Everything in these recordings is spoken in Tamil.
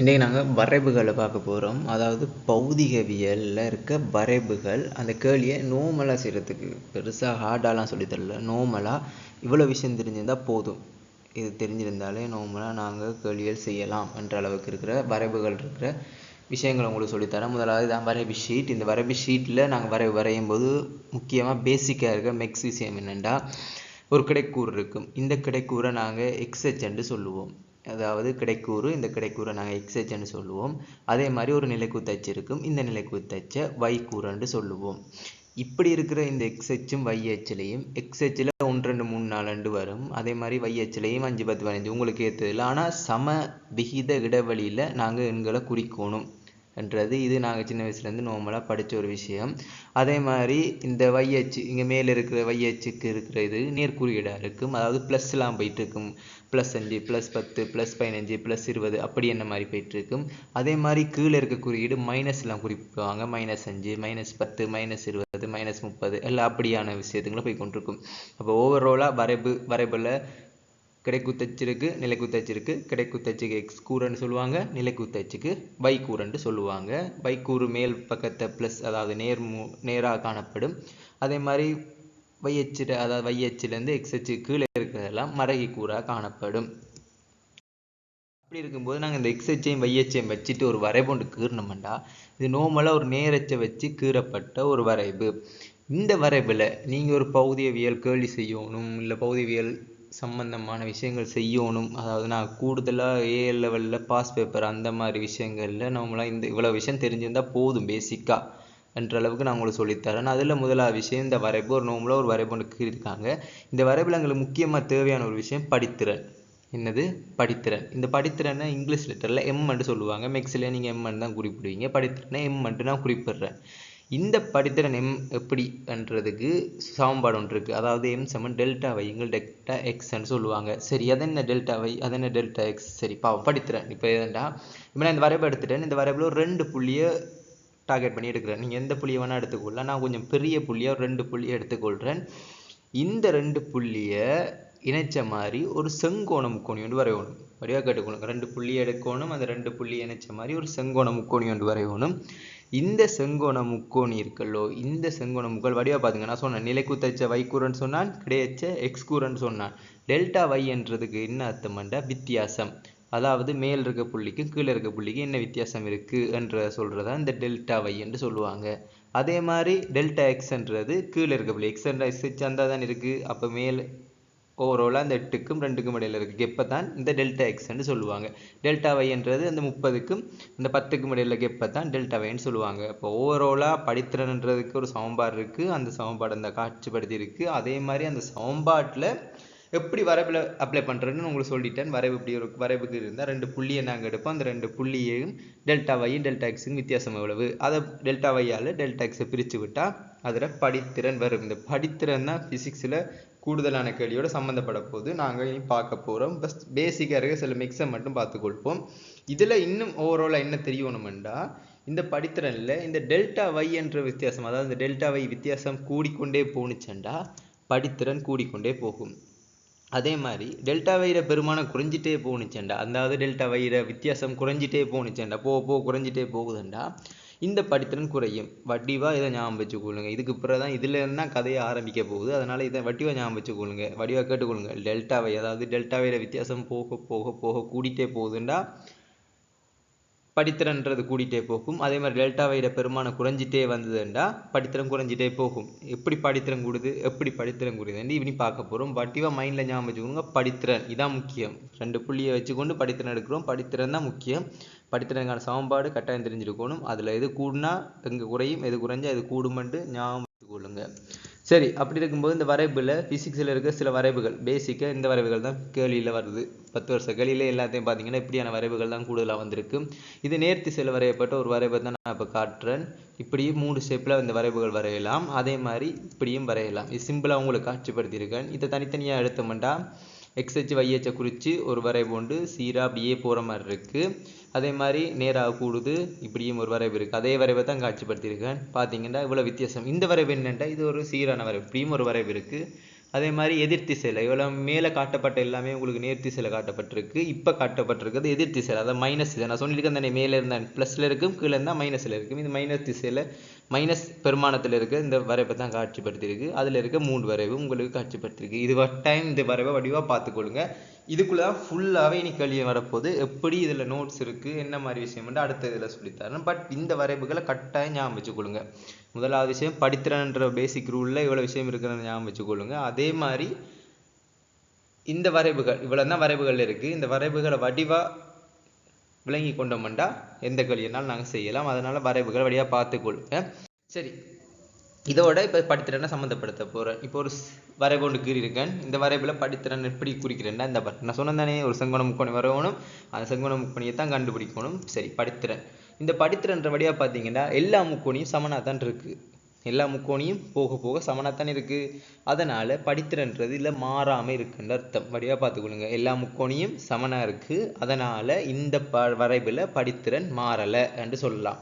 இன்றைக்கி நாங்கள் வரைவுகளை பார்க்க போகிறோம் அதாவது பௌதிகவியலில் இருக்க வரைவுகள் அந்த கேள்வியை நோமலாக செய்கிறதுக்கு பெருசாக ஹார்டாலாம் சொல்லித்தரல நோமலாக இவ்வளோ விஷயம் தெரிஞ்சிருந்தால் போதும். இது தெரிஞ்சிருந்தாலே நோமலாக நாங்கள் கேள்விகள் செய்யலாம் என்ற அளவுக்கு இருக்கிற வரைவுகள் இருக்கிற விஷயங்களை உங்களுக்கு சொல்லித்தரேன் முதலாவது தான் வரைவு ஷீட் இந்த வரைவு ஷீட்டில் நாங்கள் வரைவு வரையும் போது முக்கியமாக பேசிக்காக இருக்க மெக்ஸ் விஷயம் என்னென்னா ஒரு கிடைக்கூறு இருக்கும். இந்த கிடைக்கூரை நாங்கள் எக்ஸ்ஹெச்ன்னு சொல்லுவோம். அதாவது கிடைக்கூறு இந்த கிடைக்கூறை நாங்கள் எக்ஸ்ஹெச்ன்னு சொல்லுவோம். அதே மாதிரி ஒரு நிலைக்குத்தச்சு இருக்கும். இந்த நிலைக்குத்தச்சை வைக்கூறுன்னு சொல்லுவோம். இப்படி இருக்கிற இந்த எக்ஸ்ஹெச்சும் வைஹெச்லேயும் எக்ஸ்ஹெச்சில் ஒன்று ரெண்டு மூணு நாலு ரெண்டு வரும். அதே மாதிரி வைஹெச்லேயும் அஞ்சு பத்து பதினஞ்சு உங்களுக்கு ஏற்றதில்ல ஆனால் சம விகித இடைவெளியில் நாங்கள் எண்களை குறிக்கணும். என்றது. இது நாங்கள் சின்ன வயசுலேருந்து நார்மலாக படித்த ஒரு விஷயம். அதே மாதிரி இந்த வையச்சு இங்கே மேலே இருக்கிற வையச்சுக்கு இருக்கிற இது நேர்குறியீடாக இருக்கும். அதாவது ப்ளஸ்லாம் போயிட்டு இருக்கும் ப்ளஸ் அஞ்சு ப்ளஸ் பத்து ப்ளஸ் பதினஞ்சு ப்ளஸ் இருபது அப்படி என்ன மாதிரி போயிட்டு இருக்கும் அதே மாதிரி கீழே இருக்க குறியீடு மைனஸ்லாம் குறிப்பிடுவாங்க மைனஸ் அஞ்சு மைனஸ் பத்து மைனஸ் இருபது மைனஸ் முப்பது எல்லாம் அப்படியான விஷயத்துங்களும் போய் கொண்டிருக்கும். அப்போ ஓவராலாக வரைபு வரைபில் கிடைக்குத்தச்சிருக்கு நிலைக்குத்தச்சிருக்கு கிடைக்குத்தச்சுக்கு எக்ஸ் கூறுன்னு சொல்லுவாங்க நிலைக்குத்தச்சுக்கு பை கூறுன்னு சொல்லுவாங்க. பை கூறு மேல் பக்கத்தை ப்ளஸ் அதாவது நேர் மூ நேராக காணப்படும். அதே மாதிரி வையச்சில் அதாவது வையச்சிலேருந்து எக்ஸச்சு கீழே இருக்கிறதெல்லாம் மரகி கூறாக காணப்படும். அப்படி இருக்கும்போது நாங்கள் இந்த எக்ஸச்சையும் வையச்சையும் வச்சுட்டு ஒரு வரைவு கீறினோம்டா. இது நோமலாக ஒரு நேரச்சை வச்சு கீறப்பட்ட ஒரு வரைவு. இந்த வரைவில் நீங்கள் ஒரு பௌதியவியல் கேள்வி செய்யணும் இல்லை பௌதியவியல் சம்பந்தமான விஷயங்கள் செய்யணும். அதாவது நான் கூடுதலாக ஏ லெவலில் பாஸ் பேப்பர் அந்த மாதிரி விஷயங்களில் நம்மளாம் இந்த இவ்வளோ விஷயம் தெரிஞ்சிருந்தால் போதும் பேசிக்காக என்ற அளவுக்கு நான் உங்களுக்கு சொல்லித்தரேன். அதில் முதலாவது விஷயம் இந்த வரைபு ஒரு நோம்பில் ஒரு வரைவு ஒன்று இருக்காங்க இந்த வரைவில் எங்களுக்கு முக்கியமாக தேவையான ஒரு விஷயம் படித்திறன். என்னது? படித்திறன். இந்த படித்திறனை இங்கிலீஷ் லெட்டரில் எம்மென்று சொல்லுவாங்க. மெக்ஸில் நீங்கள் எம்மென்னு தான் குறிப்பிடுவீங்க. படித்திறனை எம்மென்று நான் குறிப்பிடுறேன். இந்த படித்திறன் எம் எப்படின்றதுக்கு சமன்பாடு ஒன்று இருக்குது அதாவது எம் சமன் டெல்டா வைங்கள் டெல்டா எக்ஸ்ன்னு சொல்லுவாங்க. சரி அது என்ன டெல்டா வை அது என்ன டெல்டா எக்ஸ் சரி பாவம் படித்திறன். இப்போ எதுண்டா இப்போ நான் இந்த வரைவு எடுத்துட்டேன். இந்த வரைபில் ஒரு ரெண்டு புள்ளியை டார்கெட் பண்ணி எடுக்கிறேன். நீங்கள் எந்த புள்ளியை வேணால் எடுத்துக்கொள்ளலாம் நான் கொஞ்சம் பெரிய புள்ளியாக ஒரு ரெண்டு புள்ளியை எடுத்துக்கொள்கிறேன் இந்த ரெண்டு புள்ளியை இணைச்ச மாதிரி ஒரு செங்கோணம் முக்கோணி ஒன்று வரையணும். வடிவாக கட்டுக்கணும் ரெண்டு புள்ளி எடுக்கணும். அந்த ரெண்டு புள்ளி இணைச்ச மாதிரி ஒரு செங்கோணம் முக்கோணி ஒன்று வரையணும். இந்த செங்கோண முக்கோணி இருக்கல்லோ இந்த செங்கோண முக்கோள் வடிவாக பார்த்துங்க நான் சொன்னேன் நிலைக்குத்தச்ச வைக்கூறன்னு சொன்னான் கிடையச்ச எக்ஸ்கூரன்னு சொன்னான். டெல்டா வை என்றதுக்கு என்ன அர்த்தம்ண்டா வித்தியாசம்? அதாவது மேல் இருக்க புள்ளிக்கும் கீழே இருக்க புள்ளிக்கு என்ன வித்தியாசம் இருக்குது என்ற சொல்கிறதா இந்த டெல்டா வை என்று சொல்லுவாங்க. அதே மாதிரி டெல்டா எக்ஸ்ன்றது கீழே இருக்க புள்ளி. எக்ஸ் என்ற எக்ஸ் அந்த தான் இருக்குது அப்போ மேல் ஓவரோலாக அந்த எட்டுக்கும் ரெண்டுக்கும் இடையில் இருக்குது கெப்பை தான் இந்த டெல்டா எக்ஸ்ன்னு சொல்லுவாங்க. டெல்டா வைன்றது அந்த முப்பதுக்கும் இந்த பத்துக்கும் இடையில் கெப்பை தான் டெல்டா வைன்னு சொல்லுவாங்க. இப்போ ஓவரோலாக படித்திறன்ன்றதுக்கு ஒரு சமன்பாடு இருக்குது அந்த சமன்பாடு அந்த காட்சிப்படுத்தி இருக்குது அதே மாதிரி அந்த சமன்பாட்டில் எப்படி வரைவில் அப்ளை பண்ணுறேன்னு உங்களுக்கு சொல்லிட்டேன். வரைவு இப்படி ஒரு வரைவுக்கு இருந்தால் ரெண்டு புள்ளியை நாங்கள் எடுப்போம். அந்த ரெண்டு புள்ளியையும் டெல்டா வையும் டெல்டா எக்ஸுக்கும் வித்தியாசம் எவ்வளவு? அதை டெல்டா வையால் டெல்டா எக்ஸை பிரித்து விட்டால் அதில் படித்திறன் வரும். இந்த படித்திறன் தான் ஃபிசிக்ஸில் கூடுதலான கேள்வியோடு சம்மந்தப்பட போது நாங்கள் இனி பார்க்க போகிறோம் பஸ் பேசிக்காக இருக்க சில மிக்ஸை மட்டும் பார்த்துக்கொள்வோம் இதில் இன்னும் ஓவராலாக என்ன தெரியணுமெண்டா இந்த படித்திறனில் இந்த டெல்டா வை என்ற வித்தியாசம் அதாவது இந்த டெல்டா வை வித்தியாசம் கூடிக்கொண்டே போணுச்சண்டா படித்திறன் கூடிக்கொண்டே போகும். அதே மாதிரி டெல்டா வயிற பெருமானம் குறைஞ்சிட்டே போணுச்சேண்டா அதாவது டெல்டா வயிற வித்தியாசம் குறைஞ்சிட்டே போணுச்சேண்டா போக போக குறைஞ்சிட்டே போகுதுண்டா இந்த படித்திறன் குறையும். வடிவா இதை ஞாபகம் வச்சுக்கொள்ளுங்க இதுக்கு பிறகு தான் இதில் கதையை ஆரம்பிக்க போகுது. அதனால் இதை வட்டிவா ஞாபகம் வச்சுக்கொள்ளுங்க வடிவாக கேட்டுக்கொள்ளுங்க டெல்டாவை அதாவது டெல்டா வித்தியாசம் போக போக போக கூடிட்டே போகுதுண்டா. படித்திறன்றது கூடிட்டே போகும். அதே மாதிரி டெல்டா வைர பெருமானம் குறைஞ்சிட்டே வந்ததுண்டா. படித்திறன் குறைஞ்சிட்டே போகும். எப்படி படித்திறன் கூடுது? எப்படி படித்திறன் கூடுதுன்னு இப்படி பார்க்க போகிறோம் வட்டிவாக மைண்டில் ஞாபகம் வச்சுக்கோங்க. படித்திறன். இதான் முக்கியம். ரெண்டு புள்ளியை வச்சுக்கொண்டு படித்திறன் எடுக்கிறோம். படித்திறன் தான் முக்கியம். படித்திறனுக்கான சமன்பாடு கட்டாயம் தெரிஞ்சிருக்கணும். அதில் எது கூடுனா எங்கே குறையும் எது குறைஞ்சா எது கூடுமென்று ஞாபகம் கொள்ளுங்க. சரி அப்படி இருக்கும்போது இந்த வரைபில் ஃபிசிக்ஸில் இருக்க சில வரைவுகள் பேசிக்காக இந்த வரைவுகள் தான் கேள்வியில் வருது. பத்து வருஷ கேள்வியில் எல்லாத்தையும் பார்த்தீங்கன்னா இப்படியான வரைவுகள் தான் கூடுதலாக வந்திருக்கு. இது நேர்த்தி சில வரையப்பட்ட ஒரு வரைவை தான் நான் இப்போ காட்டுறேன். இப்படியும் மூணு ஸ்டெப்பில் இந்த வரைவுகள் வரையலாம். அதே மாதிரி இப்படியும் வரையலாம். இது சிம்பிளாக உங்களுக்கு காட்சிப்படுத்தியிருக்கேன். இதை தனித்தனியாக எடுத்தோம்னா எக்ஸ்ஹெச் வைஹெச்சை குறித்து ஒரு வரைவு உண்டு. சீராக அப்படியே போகிற மாதிரி இருக்குது அதே மாதிரி நேராக கூடுது. இப்படியும் ஒரு வரைவு இருக்குது அதே வரைவை தான் காட்சிப்படுத்தியிருக்கேன். பார்த்தீங்கன்னா இவ்வளோ வித்தியாசம். இந்த வரைவு என்னென்னா இது ஒரு சீரான வரைவு. இப்படியும் ஒரு வரைவு இருக்குது அதே மாதிரி எதிர்த்திசையில் இவ்வளோ மேலே காட்டப்பட்ட எல்லாமே உங்களுக்கு நேர்த்திசையில் காட்டப்பட்டிருக்கு இப்போ காட்டப்பட்டிருக்கிறது எதிர்த்திசையில் அதாவது மைனஸ் இதை. நான் சொல்லியிருக்கேன் தானே மேலே இருந்தால் ப்ளஸில் இருக்கும் கீழே இருந்தால் மைனஸில் இருக்கும். இது மைனஸ் திசையில் மைனஸ் பெருமானத்தில் இருக்க இந்த வரைவை தான் காட்சிப்படுத்தியிருக்கு. அதில் இருக்க மூன்று வரைவு உங்களுக்கு காட்சிப்படுத்தியிருக்கு. இது டைம் இந்த வரைவை வடிவாக பார்த்துக்கொள்ளுங்க. இதுக்குள்ள தான் ஃபுல்லாகவே இனி கேள்வி வரப்போகுது. எப்படி இதில் நோட்ஸ் இருக்குது என்ன மாதிரி விஷயம் வந்து அடுத்த இதில் சொல்லித்தரேன். பட் இந்த வரைவுகளை கட்டாயம் ஞாபகம் வச்சுக்கொள்ளுங்க. முதலாவது விஷயம் படித்திறன்ற பேசிக் ரூலில் இவ்வளோ விஷயம் இருக்குன்னு ஞாபகம் வச்சுக்கொள்ளுங்க. அதே மாதிரி இந்த வரைவுகள் இவ்வளோ தான் வரைவுகள் இருக்குது இந்த வரைவுகளை வடிவாக விளங்கி கொண்டோம்டா எந்த கேள்வினாலும் நாங்கள் செய்யலாம். அதனால் வரைவுகள் வழியாக பார்த்துக்கொள்ளுங்க. சரி இதோட இப்போ படித்திறனை சம்மந்தப்படுத்த போகிறேன் இப்போ ஒரு ஸ்- ஒன்று கீறியிருக்கேன் இந்த வரைபில் படித்திறன் எப்படி குறிக்கிறேன்னா இந்த பாரு. நான் சொன்னேன் தானே ஒரு செங்கோண முக்கோணி வரவணும். அந்த செங்கோண முக்கோணியை தான் கண்டுபிடிக்கணும். சரி படித்திறன். இந்த படித்திறன்ற வழியாக பார்த்தீங்கன்னா எல்லா முக்கோணியும் சமனாக தான் இருக்குது எல்லா முக்கோணியும் போக போக சமனாக தான் இருக்குது அதனால் படித்திறன்றது இல்லை மாறாமல் இருக்குன்ற அர்த்தம். வழியாக பார்த்துக்கொள்ளுங்க எல்லா முக்கோணியும் சமனாக இருக்குது அதனால் இந்த ப வரைவில் படித்திறன் மாறலை என்று சொல்லலாம்.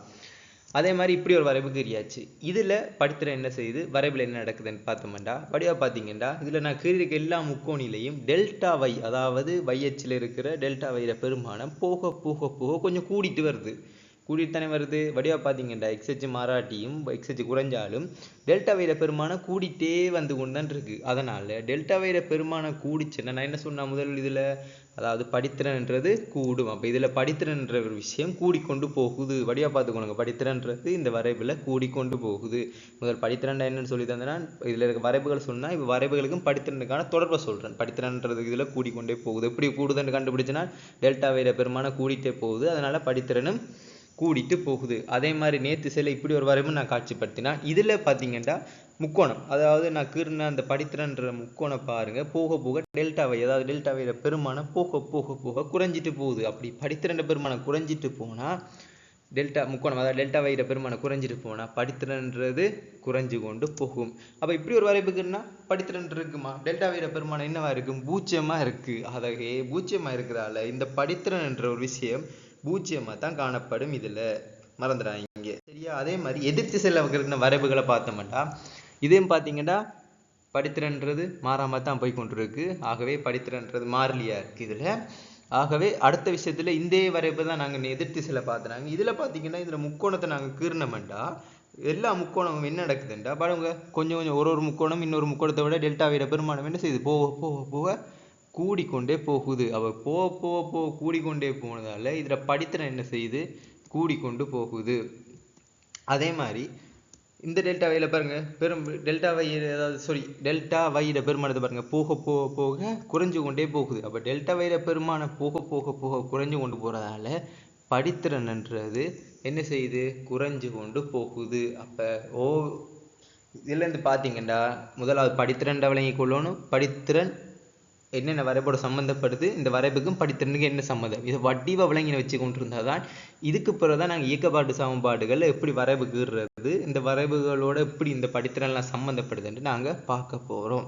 அதே மாதிரி இப்படி ஒரு வரைவு கீறியாச்சு இதில் படித்திறன் என்ன செய்யுது வரைவில் என்ன நடக்குதுன்னு பார்த்தோம்டா வடிவாக பார்த்தீங்கன்னா இதில் நான் கீறியிருக்க எல்லா முக்கோணிலையும் டெல்டா வை அதாவது வையச்சில் இருக்கிற டெல்டா வைர பெருமானம் போக போக போக கொஞ்சம் கூடிட்டு வருது. கூடிட்டு தானே வருது வடிவாக பார்த்தீங்கன்னா எக்ஸ்ஹெச் மாறாட்டியும் எக்ஸ்ஹெச் குறைஞ்சாலும் டெல்டா வைர பெருமானம் கூடிட்டே வந்து கொண்டு தான் இருக்கு அதனால் டெல்டா வைர பெருமானம் கூடிச்சுன்னா நான் என்ன சொன்னேன் முதல் இதில்? அதாவது படித்திறன்ன்றது கூடும். அப்போ இதில் படித்திறன்ற ஒரு விஷயம் கூடிக்கொண்டு போகுது. வடிவாக பார்த்துக்கோங்க. படித்திறன்றது இந்த வரைவில் கூடிக்கொண்டு போகுது. முதல் படித்திறன்டா என்னன்னு சொல்லி தந்தேன்னா இதில் இருக்க வரைவுகள் சொன்னால் இப்போ வரைவுகளுக்கும் படித்திறனுக்கான தொடர்பை சொல்கிறேன் படித்திறன்றது இதில் கூடிக்கொண்டே போகுது. எப்படி கூடுதுன்னு கண்டுபிடிச்சினா டெல்டா வைர பெருமானம் கூடிட்டே போகுது. அதனால படித்திறனும் கூடிட்டு போகுது. அதே மாதிரி நேத்து சிலை இப்படி ஒரு வரைவு நான் காட்சிப்படுத்தினா இதில் பார்த்தீங்கன்னா முக்கோணம். அதாவது நான் கீர்ன அந்த படித்திறன்ற முக்கோணம் பாருங்க. போக போக டெல்டாவை அதாவது டெல்டாவையில பெருமானம் போக போக போக குறைஞ்சிட்டு போகுது. அப்படி படித்திறன்ற பெருமானம் குறைஞ்சிட்டு போனா டெல்டா முக்கோணம் அதாவது டெல்டா வைர பெருமானம் குறைஞ்சிட்டு போனா படித்திறன்றது குறைஞ்சு கொண்டு போகும். அப்போ இப்படி ஒரு வரைவுக்குன்னா படித்திறன் இருக்குமா? டெல்டா வைர பெருமானம் என்னவா இருக்கும்? பூச்சியமாக இருக்கு. அதையே பூச்சியமாக இருக்கிறதால இந்த படித்திறன் என்ற ஒரு விஷயம் பூஜ்ஜியமாக தான் காணப்படும் இதில். மறந்துடாங்க சரியா? அதே மாதிரி எதிர்த்து செல்ல இருக்கிற வரைவுகளை பார்த்தோம்னா இதையும் பார்த்தீங்கன்னா படித்திறன்றது மாறாம தான் போய் கொண்டிருக்கு. ஆகவே படித்திறன்றது மாறலியாக இருக்கு இதில். ஆகவே அடுத்த விஷயத்துல இந்த வரைவு தான் நாங்கள் எதிர்த்து செல்ல பார்த்துறாங்க இதில் பார்த்தீங்கன்னா இதில் முக்கோணத்தை நாங்கள் கீறினோம்டா. எல்லா முக்கோணமும் என்ன நடக்குதுண்டா? பாருங்க கொஞ்சம் கொஞ்சம் ஒரு ஒரு முக்கோணம் இன்னொரு முக்கோணத்தை விட டெல்டா விட பெருமானம் என்ன செய்யுது போக போக போக கூடிக்கொண்டே போகுது. அவ போக போக போக கூடிக்கொண்டே போனதால இதில் படித்திறன் என்ன செய்யுது? கூடிக்கொண்டு போகுது. அதே மாதிரி இந்த டெல்டா வயில பாருங்க பெரும் டெல்டா வயிறு ஏதாவது சாரி டெல்டா வயிற பெருமானத்தை பாருங்க போக போக போக குறைஞ்சு கொண்டே போகுது. அப்ப டெல்டா வயிற பெருமானம் போக போக போக குறைஞ்சு கொண்டு போறதால படித்திறன்ன்றது என்ன செய்யுது? குறைஞ்சு கொண்டு போகுது. அப்ப ஓ இதுல இருந்து பாத்தீங்கன்னா முதலாவது படித்திறன் விளங்கி கொள்ளணும். படித்திறன் என்னென்ன வரைபோட சம்மந்தப்படுது இந்த வரைபுக்கும் படித்திறனுக்கு என்ன சம்மந்தம்? இதை வடிவ விளங்கின வச்சு கொண்டிருந்தாதான் இதுக்கு பிறகுதான் நாங்கள் இயக்கப்பாட்டு சமன்பாடுகள் எப்படி வரைவு கீறுறது இந்த வரைவுகளோட எப்படி இந்த படித்திறன்லாம் சம்மந்தப்படுதுன்ட்டு நாங்க பார்க்க போறோம்.